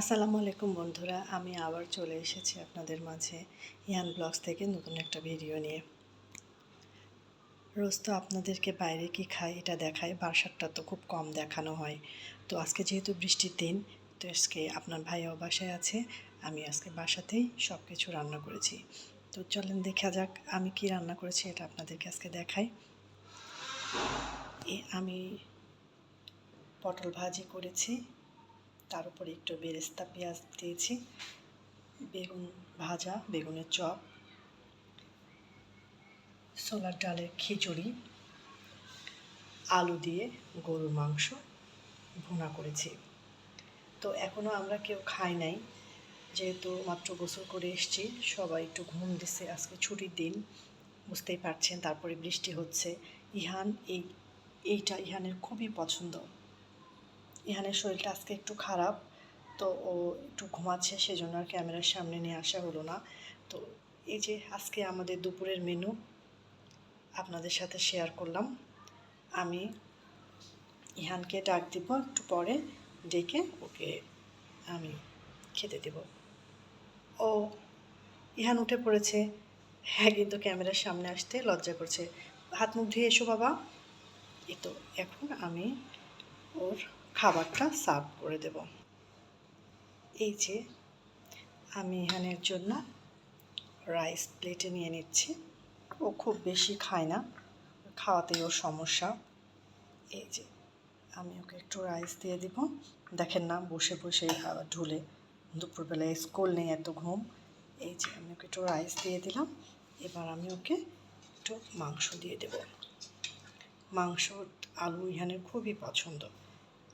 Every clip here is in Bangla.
আসসালামু আলাইকুম বন্ধুরা, আমি আবার চলে এসেছি আপনাদের মাঝে ইয়ান ব্লগস থেকে নতুন একটা ভিডিও নিয়ে। রোজ তো আপনাদেরকে বাইরে কি খাই এটা দেখায়, বাসারটা তো খুব কম দেখানো হয়। তো আজকে যেহেতু বৃষ্টির দিন, তো আজকে আপনার ভাইও বাসায় আছে, আমি আজকে বাসাতেই সব কিছু রান্না করেছি। তো চলেন দেখা যাক আমি কি রান্না করেছি এটা আপনাদেরকে আজকে দেখাই। আমি পটল ভাজি করেছি তার উপরে একটু বেরেস্তা পেঁয়াজ দিয়েছি, বেগুন ভাজা, বেগুনের চপ, ছোলার ডালের খিচুড়ি, আলু দিয়ে গরুর মাংস ভুনা করেছি। তো এখনও আমরা কেউ খাই নাই, যেহেতু মাত্র গোসল করে এসেছি, সবাই একটু ঘুম দিছে, আজকে ছুটির দিন, বুঝতেই পারছেন, তারপরে বৃষ্টি হচ্ছে। ইহান এই, এইটা ইহানের খুবই পছন্দ। ইহানের শরীরটা আজকে একটু খারাপ, তো ও একটু ঘুমাচ্ছে সেজন্য আর ক্যামেরার সামনে নিয়ে আসা হলো না। তো এই যে আজকে আমাদের দুপুরের মেনু আপনাদের সাথে শেয়ার করলাম। আমি ইহানকে ডাক দিব একটু পরে, ডেকে ওকে আমি খেতে দেব। ও, ইহান উঠে পড়েছে। হ্যাঁ কিন্তু ক্যামেরার সামনে আসতে লজ্জা করছে। হাত মুখ ধুয়ে এসো বাবা। এই তো, এখন আমি ওর খাবারটা সার্ভ করে দেব। এই যে আমি ইহানের জন্য রাইস প্লেটে নিয়ে নিচ্ছি। ও খুব বেশি খায় না, খাওয়াতেই ওর সমস্যা। এই যে আমি ওকে একটু রাইস দিয়ে দিব। দেখেন না, বসে বসে ঢুলে। দুপুরবেলায় স্কুল নেই, এত ঘুম। এই যে আমি ওকে একটু রাইস দিয়ে দিলাম। এবার আমি ওকে একটু মাংস দিয়ে দেব। মাংস, আলু ইহানের খুবই পছন্দ।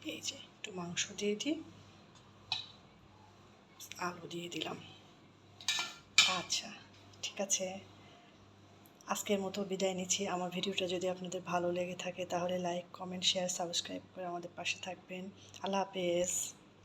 এই যে একটু মাংস দিয়ে দিই। আলু দিয়ে দিলাম। আচ্ছা ঠিক আছে। আজকের মতো বিদায় নিচ্ছি। আমার ভিডিওটা যদি আপনাদের ভালো লেগে থাকে, তাহলে লাইক কমেন্ট শেয়ার সাবস্ক্রাইব করে আমাদের পাশে থাকবেন। আল্লাহ হাফেজ।